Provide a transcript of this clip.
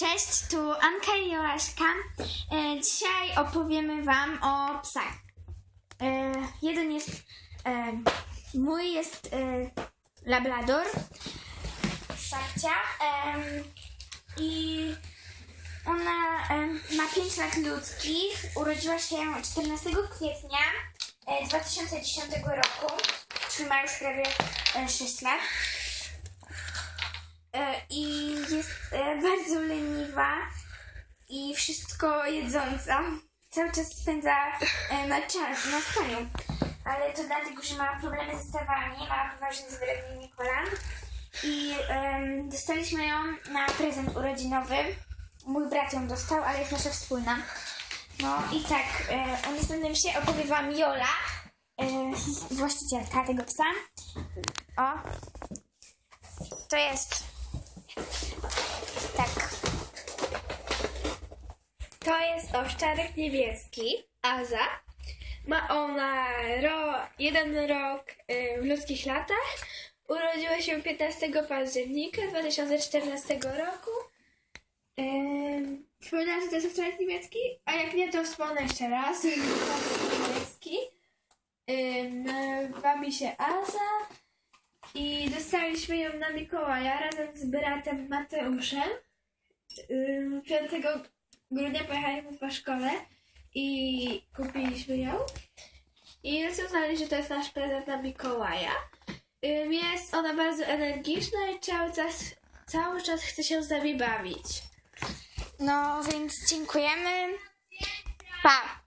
Cześć, tu Anka i Joaszka. E, dzisiaj opowiemy Wam o psach. E, jeden jest, e, mój jest Labrador, Sarcia em, i ona ma 5 lat ludzkich. Urodziła się 14 kwietnia e, 2010 roku, czyli ma już prawie e, 6 lat. I jest bardzo leniwa i wszystko jedząca. Cały czas spędza e, na, cza- na spaniu. Ale to dlatego, że ma problemy ze stawami, ma poważne zwrotnienie kolan. I dostaliśmy ją na prezent urodzinowy. Mój brat ją dostał, ale jest nasza wspólna. No i tak, e, o następnym się opowie Wam Jola, e, właścicielka tego psa. O, to jest tak. To jest owczarek niebieski, Aza. Ma ona ro, jeden rok y, w ludzkich latach. Urodziła się 15 października 2014 roku. Ym, Wspominałam, że to jest owczarek niemiecki, a jak nie, to wspomnę jeszcze raz. Owczarek niemiecki. Ym, Bawi się Aza. I dostaliśmy ją na Mikołaja razem z bratem Mateuszem. Ym, 5 grudnia pojechaliśmy po szkole i kupiliśmy ją. I rozwiązali, że to jest nasz prezent na Mikołaja. Jest ona bardzo energiczna i cały czas, cały czas chce się z nami bawić. No więc dziękujemy. Pa!